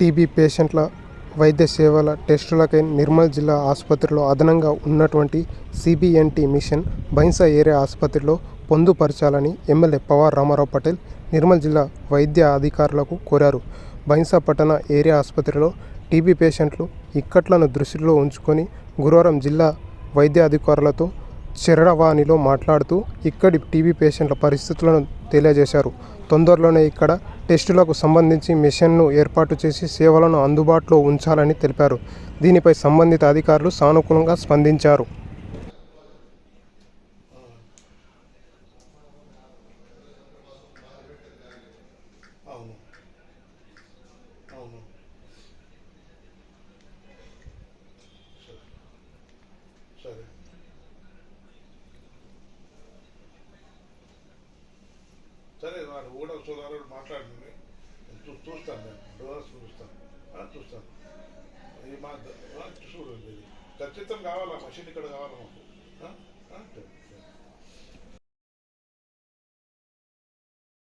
TB పేషెంట్ల వైద్య సేవల టెస్టులకై నిర్మల్ జిల్లా ఆసుపత్రిలో అదనంగా ఉన్నటువంటి సిబిఎన్టీ మిషన్ బైన్సా ఏరియా ఆసుపత్రిలో పొందుపరచాలని ఎమ్మెల్యే పవార్ రామారావు పటేల్ నిర్మల్ జిల్లా వైద్య అధికారులకు కోరారు. బైన్సా పట్టణ ఏరియా ఆసుపత్రిలో టీబీ పేషెంట్లు ఇక్కట్లను దృష్టిలో ఉంచుకొని గురువారం జిల్లా వైద్య అధికారులతో చెరడవాణిలో మాట్లాడుతూ ఇక్కడి టీబీ పేషెంట్ల పరిస్థితులను తెలియజేశారు. తొందరలోనే ఇక్కడ టెస్టులకు సంబంధించి మిషన్ను ఏర్పాటు చేసి సేవలను అందుబాటులో ఉంచాలని తెలిపారు. దీనిపై సంబంధిత అధికారులు సానుకూలంగా స్పందించారు అవును అవును సరే సరే సరే వాడు కూడా సోదరుడు మాట్లాడింది చూ చూస్తాను నేను డోర్స్ చూస్తాను. చూస్తాను. ఈ మా ఆ, చూడండి ఖచ్చితంగా కావాలా? మషిన్ ఇక్కడ కావాలా మాకు?